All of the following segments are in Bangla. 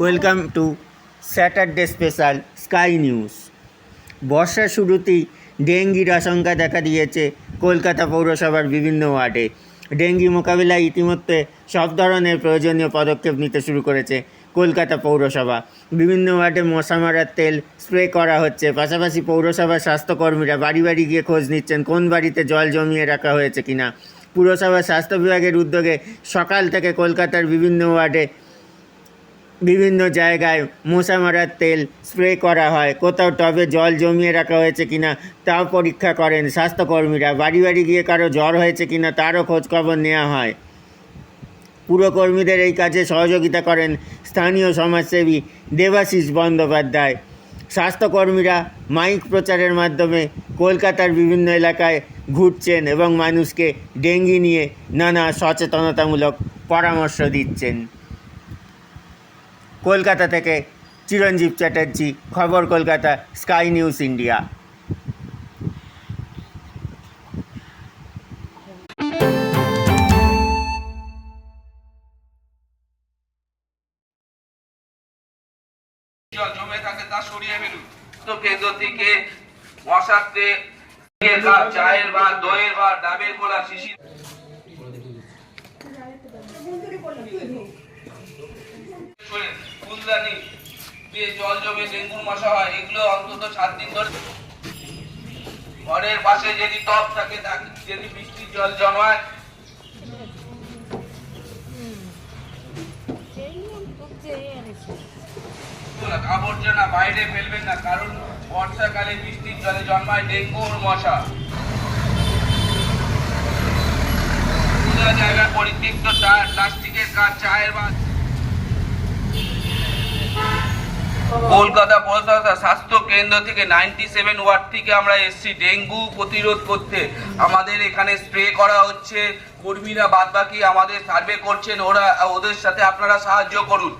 Welcome to Saturday special Sky News বর্ষার শুরুতেই ডেঙ্গির আশঙ্কা দেখা দিয়েছে কলকাতা পৌরসভার বিভিন্ন ওয়ার্ডে। ডেঙ্গি মোকাবিলায় ইতিমধ্যে সব ধরনের প্রয়োজনীয় পদক্ষেপ নিতে শুরু করেছে কলকাতা পৌরসভা। বিভিন্ন ওয়ার্ডে মশা মারার তেল স্প্রে করা হচ্ছে। পাশাপাশি পৌরসভার স্বাস্থ্যকর্মীরা বাড়ি বাড়ি গিয়ে খোঁজ নিচ্ছেন কোন বাড়িতে জল জমিয়ে রাখা হয়েছে কিনা। পুরসভার স্বাস্থ্য বিভাগের উদ্যোগে সকাল থেকে কলকাতার বিভিন্ন ওয়ার্ডে বিভিন্ন জায়গায় মশা মারার তেল স্প্রে করা হয়। কোথাও টবে জল জমিয়ে রাখা হয়েছে কিনা তাও পরীক্ষা করেন স্বাস্থ্যকর্মীরা। বাড়ি বাড়ি গিয়ে কারও জ্বর হয়েছে কিনা তারও খোঁজখবর নেওয়া হয়। পুরকর্মীদের এই কাজে সহযোগিতা করেন স্থানীয় সমাজসেবী দেবাশিস বন্দ্যোপাধ্যায়। স্বাস্থ্যকর্মীরা মাইক প্রচারের মাধ্যমে কলকাতার বিভিন্ন এলাকায় ঘুরছেন এবং মানুষকে ডেঙ্গি নিয়ে নানা সচেতনতামূলক পরামর্শ দিচ্ছেন। কলকাতা থেকে চিরঞ্জীব চ্যাটার্জি, খবর কলকাতা, স্কাই নিউজ ইন্ডিয়া। জমে থাকে তা কেন্দ্র থেকে চায়ের শিশির ফুলদানি দিয়ে জল জমে ডেঙ্গুর মশা হয়, এগুলো অন্তত সাত দিন ধরে ঘরের পাশে যদি টব থাকে যদি বৃষ্টির জল জমায়। আবর্জনা বাইরে ফেলবেন না, কারণ বর্ষাকালে বৃষ্টির জলে জন্মায় ডেঙ্গুর মশা। জায়গায় টায়ার প্লাস্টিকের কাজ চায়ের বা কলকাতা পৌরসভা স্বাস্থ্য কেন্দ্র থেকে নাইনটি সেভেন ওয়ার্ড থেকে আমরা এসছি। ডেঙ্গু প্রতিরোধ করতে। আমাদের এখানে স্প্রে করা হচ্ছে। কর্মীরা বাদ বাকি আমাদের সার্ভে করছেন। ওরা, ওদের সাথে আপনারা সাহায্য করুন।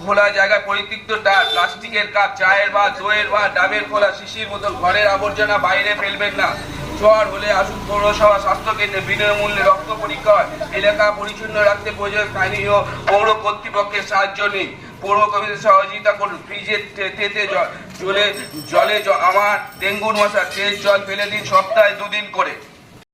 খোলা জায়গায় পরিত্যক্ত টায়ার প্লাস্টিকের কাপ, চায়ের বা দইয়ের বা ডাবের খোলা, শিশির মতো ঘরের আবর্জনা, বাইরে ফেলবেন না। জ্বর হলে আসুন পৌরসভা স্বাস্থ্য কেন্দ্রে। বিনামূল্যে রক্ত পরীক্ষা এলাকা পরিচ্ছন্ন রাখতে প্রয়োজন স্থানীয় পৌর কর্তৃপক্ষের সাহায্য নিন। পৌর কমিটির সহযোগিতা করুন। ফ্রিজের তে- তেতে জলে জলে আমার ডেঙ্গুর মশা তেল জল ফেলে দিন সপ্তাহে দুদিন করে।